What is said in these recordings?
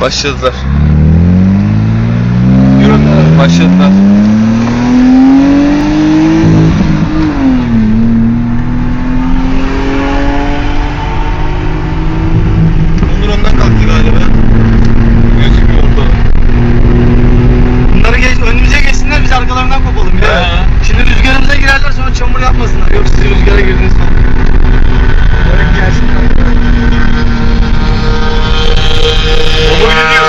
Başladılar. Yürü. Başladılar. Onur ondan kalktı galiba. Gözükmüyor orada. Bunları geç, önümüze geçsinler biz arkalarından kopalım ya. He. Şimdi rüzgarımıza girerler sonra çamur yapmasınlar. Yok siz rüzgara girdiniz falan. Bırak gelsin. Onu gidiyor.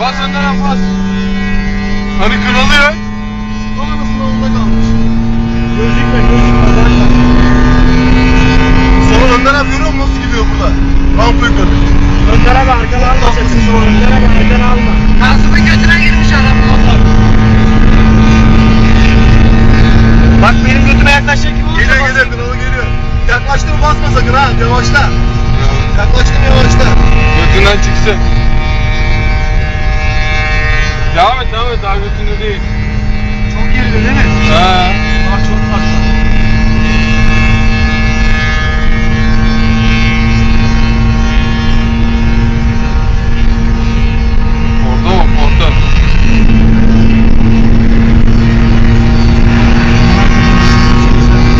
Bas önden bas. Hani kırılıyor. Bana nasıl onda kalmış? Gözükme gözükme zaten. Sonra önden abi görüyor musun nasıl gidiyor burada? Rampa yukarı. Önden abi arkadan alma sesini sonra. Önden abi arkadan alma. Ağzımın götüne girmiş adam motor. Bak benim götüme yaklaşacak gibi olursa Geliyor bas. geliyor kralı geliyor. Yaklaştı mı basma sakın ha yavaşla. Yaklaştı mı yavaşla. Götünden çıksın. Devam et devam et daha götünde değil. Çok geride değil mi? Ha. Bak çok farklı. Orada bak orada.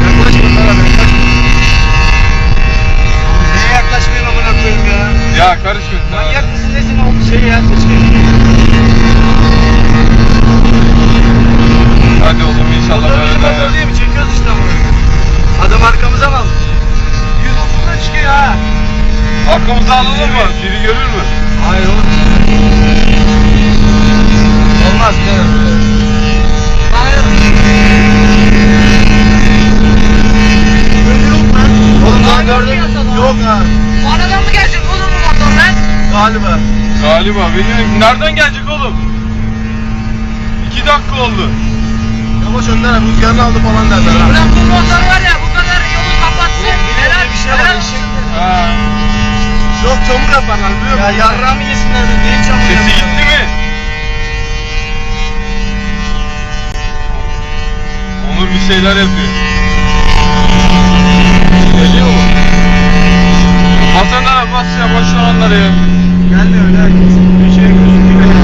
Yaklaşma sana ben yaklaşma. Neye yaklaşmayın amına koyayım ya? Ya. Manyak mısın nesin o şey ya seçkin. Hadi oğlum inşallah Motor bizim motor böyle. değil mi? Çekiyoruz işte koyayım. Adam arkamıza mı? 130'da çıkıyor ha. Arkamızda alalım mı? Biri görür mü? Hayır oğlum. Olmaz canım. Hayır. Oğlum daha gördüm. Yok ha Aradan mı gelecek oğlum bu motor lan? Galiba. Galiba. Benim nereden gelecek oğlum? İki dakika oldu. Yavaş önden abi rüzgarını aldı falan derler ha. Ulan bu motor var ya bu kadar yolu kapatsın. Helal bir şey var, olsun. Ha. Çok çamur yaparlar biliyor Ya musun? yarrağımı yesinler de neyin çamur Sesi gitti mi? Onur bir şeyler yapıyor. Geliyor mu? Bas onlara bas ya boş ver onları ya. Gelmiyor öyle herkes. Bir şey gözüküyor.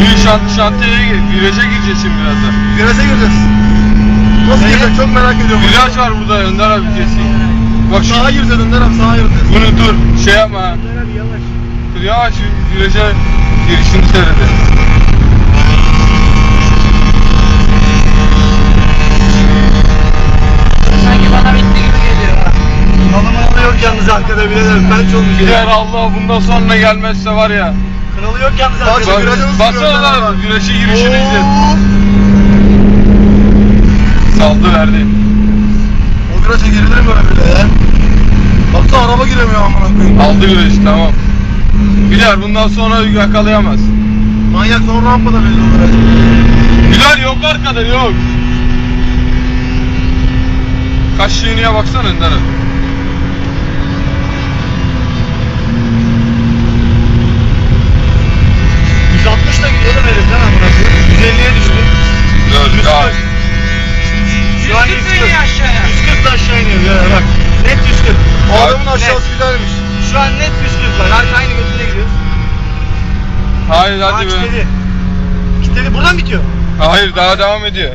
Bir şant şantiyeye. Viraja gireceğiz şimdi birazdan. Viraja gireceğiz. Nasıl Neye? girecek çok merak ediyorum. Viraj var burada Önder abi kesin. Bak şu Sağa gireceksin önden abi sağa gireceksin. bunu dur şey yapma. ha. Yavaş. Dur yavaş viraja girişini seyrede. Sanki bana bitti gibi geliyor ha. Kanalı malı yok yalnız arkada birader. Felç olmuş Gider ya. Allah bundan sonra gelmezse var ya. Yok yalnız arkada. viraja nasıl Baksana lan virajı girişini izle. Saldı verdi. O viraja girilir mi öyle bile ya? Baksana araba giremiyor amına koyayım. Aldı virajı tamam. Bilal bundan sonra yakalayamaz. Manyak son rampada belli olur. ha. Bilal yok arkada yok. Kaç yığınıya baksana Önder Ya. An 140 140. iniyor aşağıya. 140 da aşağı iniyor birader bak. Net 140. O adamın aşağısı güzelmiş. Şu an net 140 var. Arka aynı götüne gidiyor. Hayır Aa, hadi be. kilitledi. Kilitledi. Buradan bitiyor. Hayır daha devam ediyor.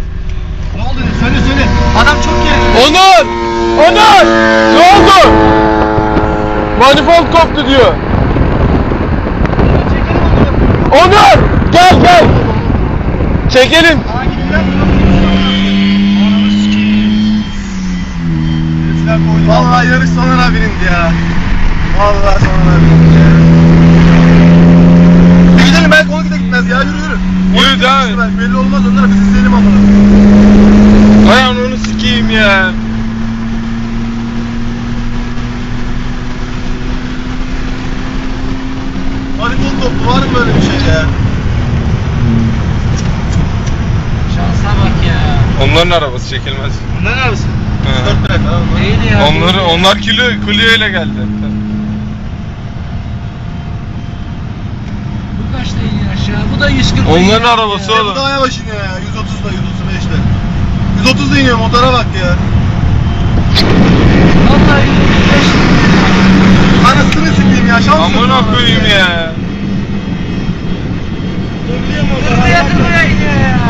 Ne oldu? Söyle söyle. Adam çok geride. Onur! Onur! Ne oldu? Manifold koptu diyor. Çekelim onu. Onur! Gel gel. Çekelim. Aa Vallahi yarış Soner abinin ya. Vallahi Soner abinin ya. Bir gidelim belki 12'de gitmez ya yürü yürü. Yürü, 12'de devam et. Belli olmaz onlar biz izleyelim amına. Ay onu sikeyim ya. Hadi bul toplu var mı böyle bir şey ya? Şansa bak ya. Onların arabası çekilmez. Bunlar ne yapıyorsun? Hı. 4 plaka tamam mı? Değil ya. Onları, onlar kilo, kulyeyle geldi. Bu kaçta iniyor aşağı? Bu da 140. Onların arabası oğlum. bu daha yavaş iniyor ya 130'da 135'te. 130'da iniyor motora bak ya. Vallahi 135. amına koyayım ya. Hızlıya hızlıya iniyor ya.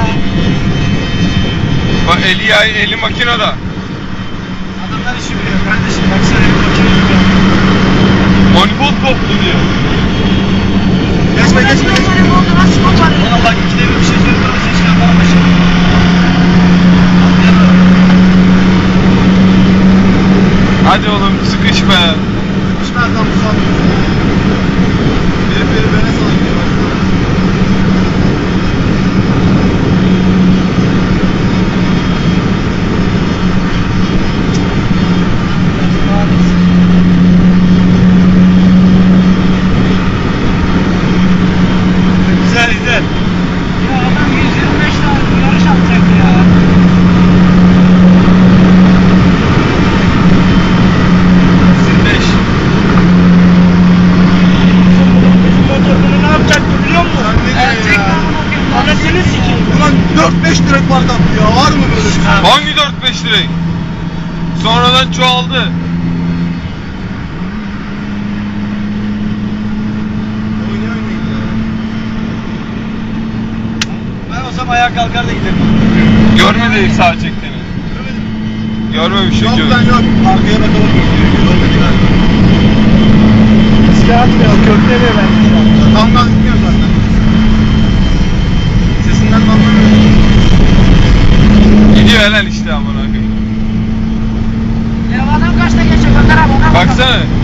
Bak eli ya eli makinede. Adamlar işi biliyor kardeşim. Baksana bir makine gibi. Manifold koptu diyor. Geçme geçme geçme. Oldu nasıl koparır? Ulan bak ikide bir bir şey ses çıkartmana başladı. Atlayamıyorum. Hadi oğlum sıkış be. Düşmez lan bu son. Biri biri beni sana gidiyor. baksana. Güzel güzel. Ya adam 125 tane yarış atacak ya. Beş. Motor yapacaktı biliyor musun? Erkek. Anasını sikeyim. Ulan 4-5 direk fark attı ya. Var mı böyle bir şey? Hangi 4-5 direk? Sonradan çoğaldı. Ben olsam ayağa kalkar da giderim. Görmedi sağ çektiğini. Görmemiş Yok çünkü. ben yok. Arkaya bakalım. Görmedi galiba. Riske atmıyor. Köklemiyor bence şu an. Tam gaz gitmiyor zaten. Sesinden de anlamıyorum. Gidiyor helal işte amına koyayım. Ya adam kaçta geçiyor bakar abi ona bakalım. Baksana